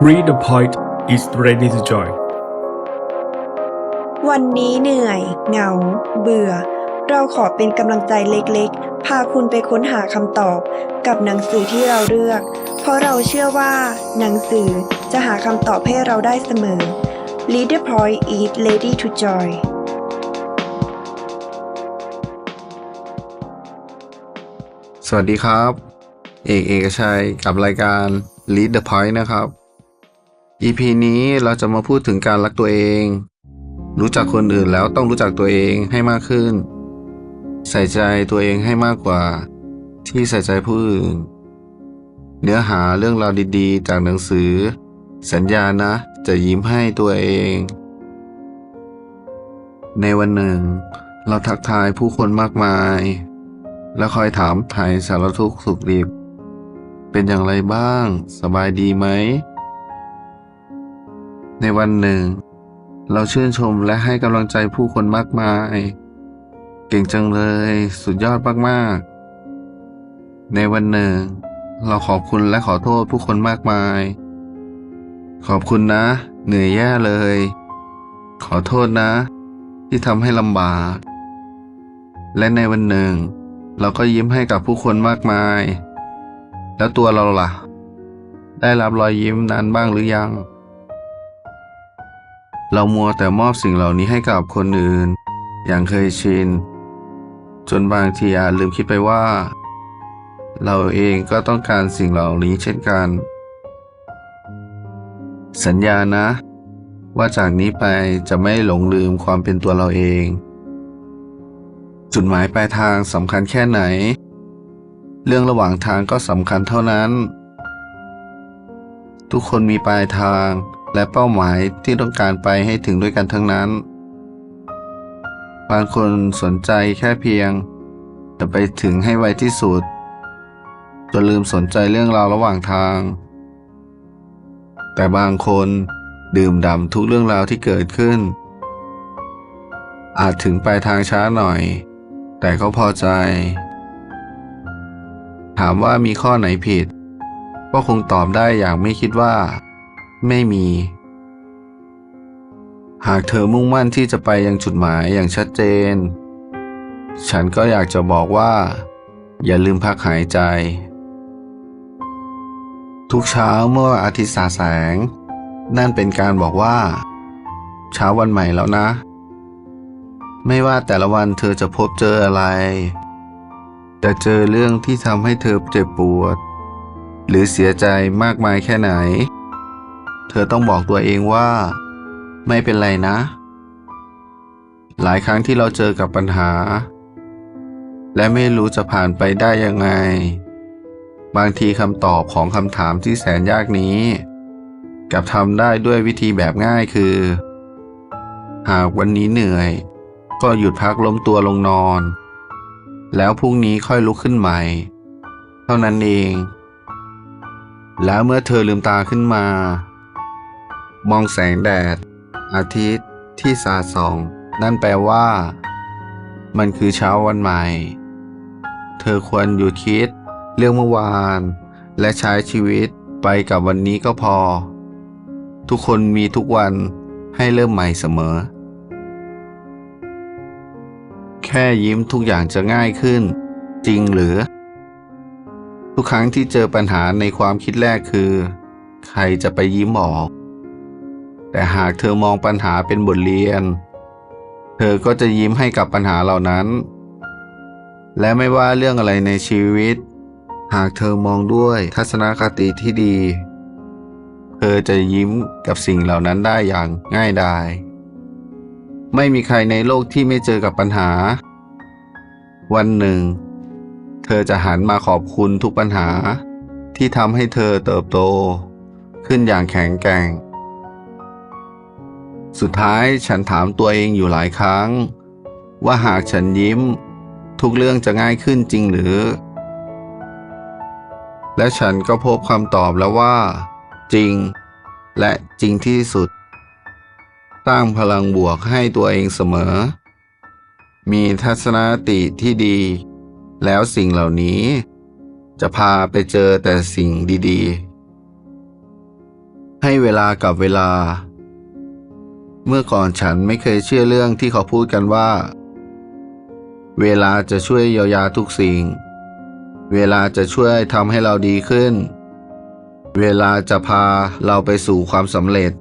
Read the point is ready to join วันนี้เหนื่อย เหงา เบื่อ เราขอเป็นกำลังใจเล็กๆ พาคุณไปค้นหาคำตอบ กับหนังสือที่เราเลือก เพราะเราเชื่อว่า หนังสือจะหาคำตอบให้เราได้เสมอ Read the point is ready to join สวัสดีครับ เอกเอกชัยกับรายการ Lead the Point นะครับ EP นี้เราจะมาพูดถึงการรักตัวเอง รู้จักคนอื่นแล้วต้องรู้จักตัวเองให้มากขึ้น ใส่ใจตัวเองให้มากกว่า ที่ใส่ใจผู้อื่น เนื้อหาเรื่องราวดีๆ จากหนังสือ สัญญานะจะยิ้มให้ตัวเอง ในวันหนึ่ง เราทักทายผู้คนมากมาย แล้วคอยถามไถ่สารทุกข์สุขดิบ เป็นอย่างไรบ้าง สบายดีไหม ในวันหนึ่ง เราชื่นชมและให้กำลังใจผู้คนมากมาย เก่งจังเลย สุดยอดมากๆ ในวันหนึ่ง เราขอบคุณและขอโทษผู้คนมากมาย ขอบคุณนะ เหนื่อยแย่เลย ขอโทษนะ ที่ทำให้ลำบาก และในวันหนึ่ง เราก็ยิ้มให้กับผู้คนมากมาย แล้วตัวเราล่ะ ได้รับรอยยิ้มนั้นบ้างหรือยัง เรามัวแต่มอบสิ่งเหล่านี้ให้กับคนอื่น อย่างเคยชิน จนบางทีอาจลืมคิดไปว่า เราเองก็ต้องการสิ่งเหล่านี้เช่นกัน สัญญานะ ว่าจากนี้ไปจะไม่หลงลืมความเป็นตัวเราเอง จุดหมายปลายทางสำคัญแค่ไหน เรื่องระหว่างทางก็สำคัญเท่านั้น ทุกคนมีปลายทาง และเป้าหมายที่ต้องการไปให้ถึงด้วยกันทั้งนั้น บางคนสนใจแค่เพียง จะไปถึงให้ไวที่สุดจนลืมสนใจเรื่องราวระหว่างทาง แต่บางคนดื่มด่ำทุกเรื่องราวที่เกิดขึ้น อาจถึงปลายทางช้าหน่อย แต่ก็พอใจ ถามว่ามีข้อไหนผิด ก็คงตอบได้อย่างไม่คิดว่า ไม่มี หากเธอมุ่งมั่นที่จะไปยังจุดหมายอย่างชัดเจน ฉันก็อยากจะบอกว่า อย่าลืมพักหายใจ ทุกเช้าเมื่ออาทิตย์สาแสง นั่นเป็นการบอกว่า เช้าวันใหม่แล้วนะ ไม่ว่าแต่ละวันเธอจะพบเจออะไรจะเจอเรื่องที่ทำให้เธอเจ็บปวด หรือเสียใจมากมายแค่ไหน เธอต้องบอกตัวเองว่า ไม่เป็นไรนะ หลายครั้งที่เราเจอกับปัญหา และไม่รู้จะผ่านไปได้ยังไง บางทีคำตอบของคำถามที่แสนยากนี้ กับทำได้ด้วยวิธีแบบง่ายคือ หากวันนี้เหนื่อย ก็หยุดพักล้มตัวลงนอน แล้วพรุ่งนี้ค่อยลุกขึ้นใหม่ เท่านั้นเอง แล้วเมื่อเธอลืมตาขึ้นมา มองแสงแดด อาทิตย์ที่สาส่อง นั่นแปลว่า มันคือเช้าวันใหม่ เธอควรหยุดคิด เรื่องเมื่อวาน และใช้ชีวิตไปกับวันนี้ก็พอ ทุกคนมีทุกวันให้เริ่มใหม่เสมอ แค่ยิ้มทุกอย่างจะง่ายขึ้น จริงหรือ ทุกครั้งที่เจอปัญหาในความคิดแรกคือ ใครจะไปยิ้มออก แต่หากเธอมองปัญหาเป็นบทเรียน เธอก็จะยิ้มให้กับปัญหาเหล่านั้น และไม่ว่าเรื่องอะไรในชีวิต หากเธอมองด้วยทัศนคติที่ดี เธอจะยิ้มกับสิ่งเหล่านั้นได้อย่างง่ายดาย ไม่มีใครในโลกที่ไม่เจอกับปัญหา วันหนึ่ง เธอจะหันมาขอบคุณทุกปัญหาที่ทำให้เธอเติบโต ขึ้นอย่างแข็งแกร่ง สุดท้ายฉันถามตัวเองอยู่หลายครั้ง ว่าหากฉันยิ้ม ทุกเรื่องจะง่ายขึ้นจริงหรือ และฉันก็พบคำตอบแล้วว่า จริง และจริงที่สุดสร้งพลังบวกให้ตัวเองเสมอ มีทัศนคติที่ดี แล้วสิ่งเหล่านี้ จะพาไปเจอแต่สิ่งดี ๆ ให้เวลากับเวลา เมื่อก่อนฉันไม่เคยเชื่อเรื่องที่เขาพูดกันว่า เวลาจะช่วยเยียวยาทุกสิ่ง เวลาจะช่วยทำให้เราดีขึ้น เวลาจะพาเราไปสู่ความสำเร็จ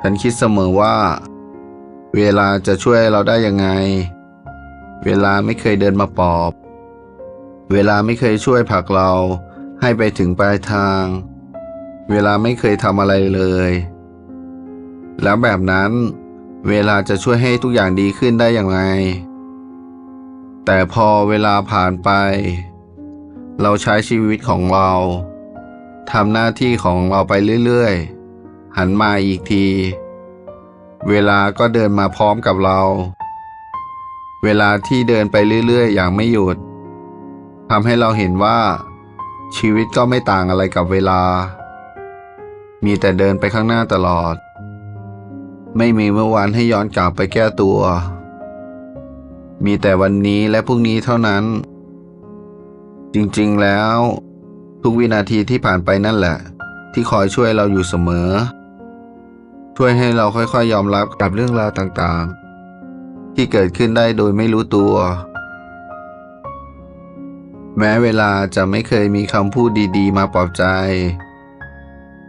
ฉันคิดเสมอว่า เวลาจะช่วยเราได้ยังไง เวลาไม่เคยเดินมาปอบ เวลาไม่เคยช่วยผลักเราให้ไปถึงปลายทาง เวลาไม่เคยทำอะไรเลย แล้วแบบนั้น เวลาจะช่วยให้ทุกอย่างดีขึ้นได้อย่างไร แต่พอเวลาผ่านไป เราใช้ชีวิตของเราทำหน้าที่ของเราไปเรื่อยๆ หันมาอีกที เวลาก็เดินมาพร้อมกับเรา เวลาที่เดินไปเรื่อยๆ อย่างไม่หยุดทำให้เราเห็นว่า ชีวิตก็ไม่ต่างอะไรกับเวลา มีแต่เดินไปข้างหน้าตลอด ไม่มีเมื่อวานให้ย้อนกลับไปแก้ตัว มีแต่วันนี้และพรุ่งนี้เท่านั้น จริงๆแล้ว ทุกวินาทีที่ผ่านไปนั่นแหละ ที่คอยช่วยเราอยู่เสมอ ช่วยให้เราค่อยๆยอมรับกับเรื่องราวต่างๆ ที่เกิดขึ้นได้โดยไม่รู้ตัว แม้เวลาจะไม่เคยมีคำพูดดี ๆ มาปลอบใจ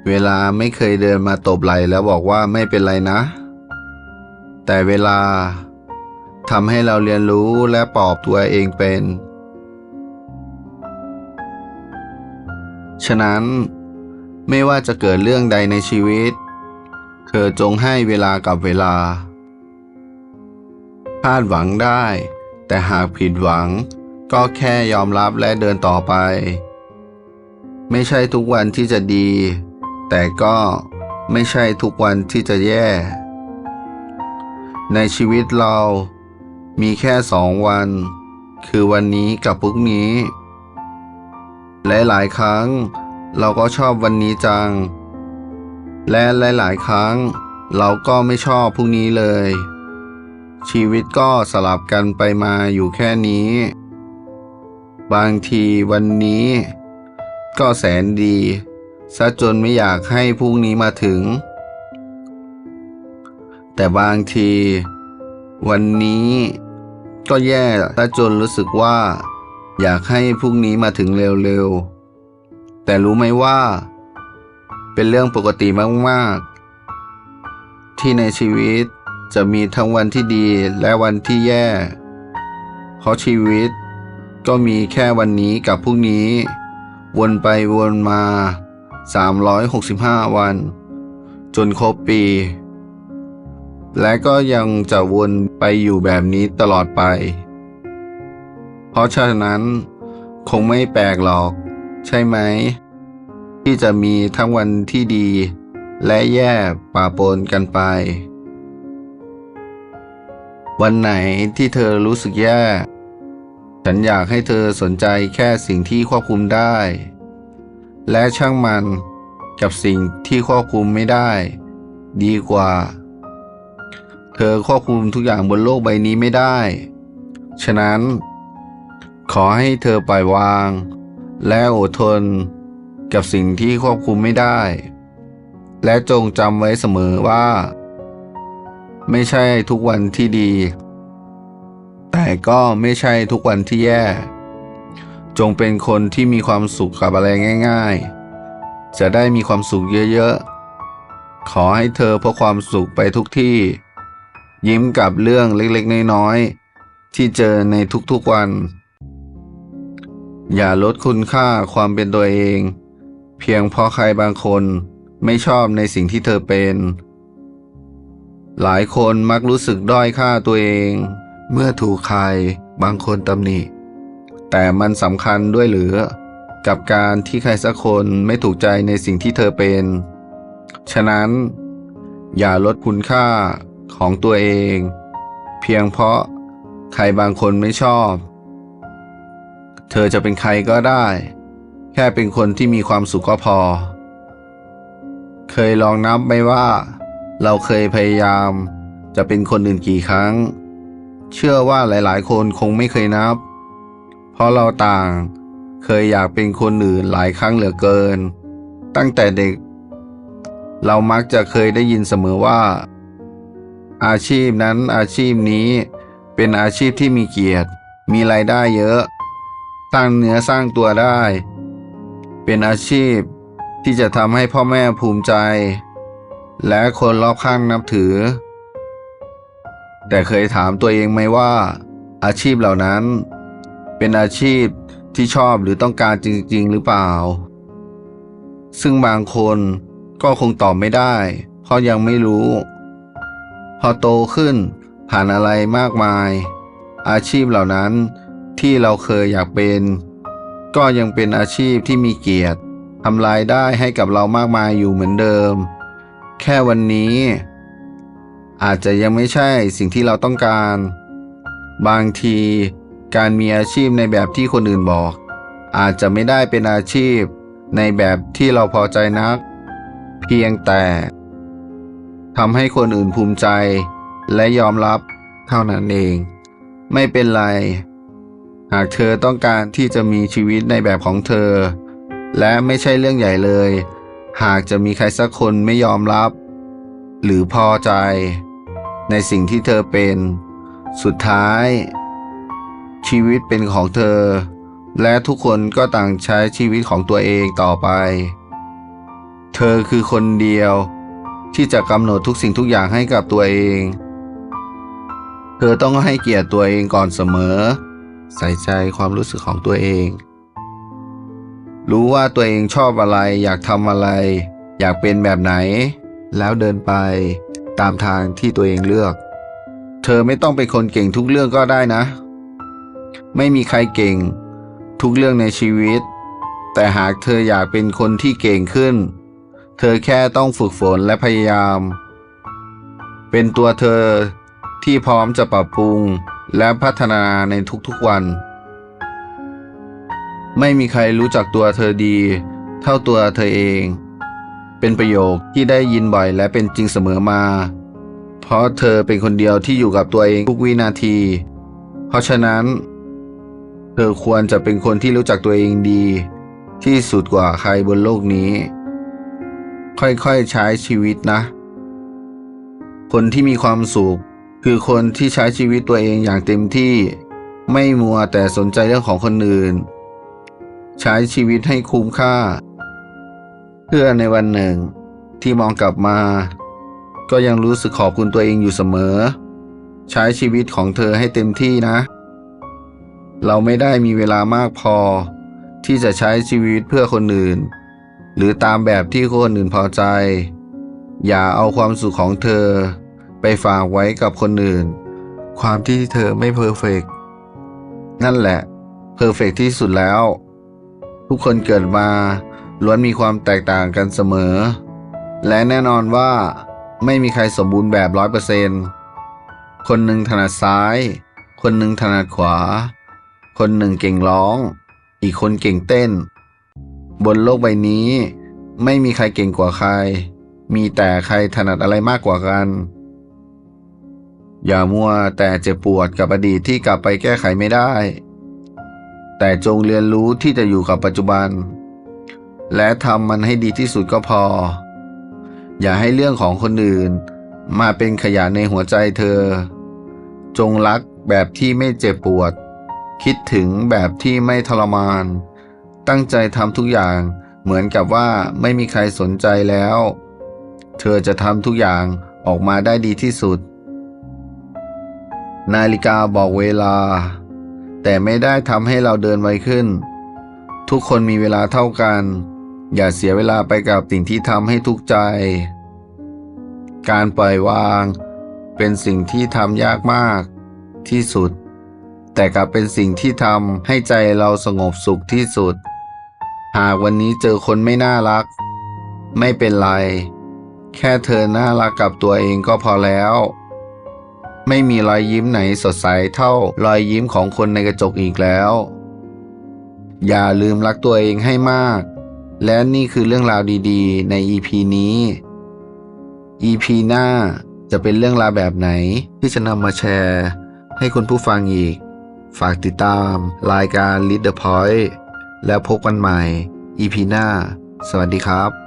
เวลาไม่เคยเดินมาตบไหลแล้วบอกว่าไม่เป็นไรนะ แต่เวลาทำให้เราเรียนรู้และปลอบตัวเองเป็น ฉะนั้นไม่ว่าจะเกิดเรื่องใดในชีวิต เธอจงให้เวลากับเวลาคาดหวังได้ แต่หากผิดหวังก็แค่ยอมรับและเดินต่อไป ไม่ใช่ทุกวันที่จะดี แต่ก็ไม่ใช่ทุกวันที่จะแย่ ในชีวิตเรามีแค่สองวัน คือวันนี้กับพรุ่งนี้และหลายครั้งเราก็ชอบวันนี้จัง และหลายๆ ครั้งเราก็ไม่ชอบพรุ่งนี้เลย ชีวิตก็สลับกันไปมาอยู่แค่นี้ บางทีวันนี้ ก็แสนดี ซะจนไม่อยากให้พรุ่งนี้มาถึง แต่บางที วันนี้ก็แย่ซะจนรู้สึกว่า อยากให้พรุ่งนี้มาถึงเร็วๆ แต่รู้ไหมว่า เป็นเรื่องปกติมากๆ ที่ในชีวิตจะมีทั้งวันที่ดีและวันที่แย่ เพราะชีวิตก็มีแค่วันนี้กับพรุ่งนี้ วนไปวนมา 365 วัน จนครบปี และก็ยังจะวนไปอยู่แบบนี้ตลอดไป เพราะฉะนั้น คงไม่แปลกหรอก ใช่ไหม ที่จะมีทั้งวันที่ดี และแย่ป่าปนกันไป วันไหนที่เธอรู้สึกแย่ ฉันอยากให้เธอสนใจแค่สิ่งที่ควบคุมได้ และช่างมันกับสิ่งที่ควบคุมไม่ได้ ดีกว่า เธอควบคุมทุกอย่างบนโลกใบนี้ไม่ได้ ฉะนั้น ขอให้เธอปล่อยวาง และอดทนกับสิ่งที่ควบคุมไม่ได้ และจงจำไว้เสมอว่า ไม่ใช่ทุกวันที่ดี แต่ก็ไม่ใช่ทุกวันที่แย่ จงเป็นคนที่มีความสุขกับอะไรง่าย ๆ จะได้มีความสุขเยอะๆ ขอให้เธอพบความสุขไปทุกที่ ยิ้มกับเรื่องเล็กๆ น้อยๆ ที่เจอในทุกๆวัน อย่าลดคุณค่าความเป็นตัวเอง เพียงเพราะใครบางคนไม่ชอบในสิ่งที่เธอเป็น หลายคนมักรู้สึกด้อยค่าตัวเอง เมื่อถูกใครบางคนตำหนิ แต่มันสำคัญด้วยหรือ กับการที่ใครสักคนไม่ถูกใจในสิ่งที่เธอเป็น ฉะนั้น อย่าลดคุณค่าของตัวเอง เพียงเพราะใครบางคนไม่ชอบ เธอจะเป็นใครก็ได้ แค่เป็นคนที่มีความสุขก็พอ เคยลองนับไหมว่า เราเคยพยายามจะเป็นคนอื่นกี่ครั้ง เชื่อว่าหลายๆ คนคงไม่เคยนับ เพราะเราต่าง เคยอยากเป็นคนอื่นหลายครั้งเหลือเกิน ตั้งแต่เด็ก เรามักจะเคยได้ยินเสมอว่า อาชีพนั้นอาชีพนี้เป็นอาชีพที่มีเกียรติ มีรายได้เยอะ สร้างเนื้อสร้างตัวได้ เป็นอาชีพที่จะทำให้พ่อแม่ภูมิใจ และคนรอบข้างนับถือ แต่เคยถามตัวเองไหมว่า อาชีพเหล่านั้น เป็นอาชีพที่ชอบหรือต้องการจริง ๆ หรือเปล่า ซึ่งบางคนก็คงตอบไม่ได้ เพราะยังไม่รู้ พอโตขึ้นผ่านอะไรมากมาย อาชีพเหล่านั้นที่เราเคยอยากเป็น ก็ยังเป็นอาชีพที่มีเกียรติทำรายได้ให้กับเรามากมายอยู่เหมือนเดิม แค่วันนี้ อาจจะยังไม่ใช่สิ่งที่เราต้องการ บางที การมีอาชีพในแบบที่คนอื่นบอก อาจจะไม่ได้เป็นอาชีพในแบบที่เราพอใจนัก เพียงแต่ทำให้คนอื่นภูมิใจและยอมรับเท่านั้นเอง ไม่เป็นไร หากเธอต้องการที่จะมีชีวิตในแบบของเธอ และไม่ใช่เรื่องใหญ่เลย หากจะมีใครสักคนไม่ยอมรับ หรือพอใจ ในสิ่งที่เธอเป็น สุดท้าย ชีวิตเป็นของเธอ และทุกคนก็ต่างใช้ชีวิตของตัวเองต่อไป เธอคือคนเดียวที่จะกำหนดทุกสิ่งทุกอย่างให้กับตัวเอง เธอต้องให้เกียรติตัวเองก่อนเสมอ ใส่ใจความรู้สึกของตัวเอง รู้ว่าตัวเองชอบอะไร อยากทำอะไร อยากเป็นแบบไหน แล้วเดินไปตามทางที่ตัวเองเลือก เธอไม่ต้องเป็นคนเก่งทุกเรื่องก็ได้นะ ไม่มีใครเก่ง ทุกเรื่องในชีวิต แต่หากเธออยากเป็นคนที่เก่งขึ้น เธอแค่ต้องฝึกฝนและพยายาม เป็นตัวเธอที่พร้อมจะปรับปรุงและพัฒนาในทุกๆวัน ไม่มีใครรู้จักตัวเธอดี เท่าตัวเธอเอง เป็นประโยคที่ได้ยินบ่อยและเป็นจริงเสมอมา เพราะเธอเป็นคนเดียวที่อยู่กับตัวเองทุกวินาที เพราะฉะนั้น เธอควรจะเป็นคนที่รู้จักตัวเองดี ที่สุดกว่าใครบนโลกนี้ ค่อยๆใช้ชีวิตนะ คนที่มีความสุขคือคนที่ใช้ชีวิตตัวเองอย่างเต็มที่ ไม่มัวแต่สนใจเรื่องของคนอื่น ใช้ชีวิตให้คุ้มค่า เพื่อในวันหนึ่งที่มองกลับมา ก็ยังรู้สึกขอบคุณตัวเองอยู่เสมอ ใช้ชีวิตของเธอให้เต็มที่นะ เราไม่ได้มีเวลามากพอ ที่จะใช้ชีวิตเพื่อคนอื่น หรือตามแบบที่คนอื่นพอใจ อย่าเอาความสุขของเธอ ไปฝากไว้กับคนอื่น ความที่เธอไม่เพอร์เฟกนั่นแหละเพอร์เฟกที่สุดแล้ว ทุกคนเกิดมาล้วนมีความแตกต่างกันเสมอ และแน่นอนว่าไม่มีใครสมบูรณ์แบบร้อยเปอร์เซนคนหนึ่งถนัดซ้าย คนหนึ่งถนัดขวา คนหนึ่งเก่งร้อง อีกคนเก่งเต้น บนโลกใบนี้ ไม่มีใครเก่งกว่าใคร มีแต่ใครถนัดอะไรมากกว่ากัน อย่ามัวแต่เจ็บปวดกับอดีตที่กลับไปแก้ไขไม่ได้ แต่จงเรียนรู้ที่จะอยู่กับปัจจุบัน และทำมันให้ดีที่สุดก็พอ อย่าให้เรื่องของคนอื่น มาเป็นขยะในหัวใจเธอ จงรักแบบที่ไม่เจ็บปวด คิดถึงแบบที่ไม่ทรมาน ตั้งใจทำทุกอย่างเหมือนกับว่าไม่มีใครสนใจแล้ว เธอจะทำทุกอย่างออกมาได้ดีที่สุด นาฬิกาบอกเวลา แต่ไม่ได้ทำให้เราเดินไวขึ้น ทุกคนมีเวลาเท่ากัน อย่าเสียเวลาไปกับสิ่งที่ทำให้ทุกข์ใจ การปล่อยวาง เป็นสิ่งที่ทำยากมากที่สุด แต่กลับเป็นสิ่งที่ทำให้ใจเราสงบสุขที่สุด หากวันนี้เจอคนไม่น่ารัก ไม่เป็นไร แค่เธอน่ารักกับตัวเองก็พอแล้ว ไม่มีรอยยิ้มไหนสดใสเท่ารอยยิ้มของคนในกระจกอีกแล้ว อย่าลืมรักตัวเองให้มาก และนี่คือเรื่องราวดีๆ ใน EP นี้ EP หน้าจะเป็นเรื่องราวแบบไหนที่จะนำมาแชร์ให้คุณผู้ฟังอีก ฝากติดตามรายการ Lead the Point แล้วพบกันใหม่ EP หน้า สวัสดีครับ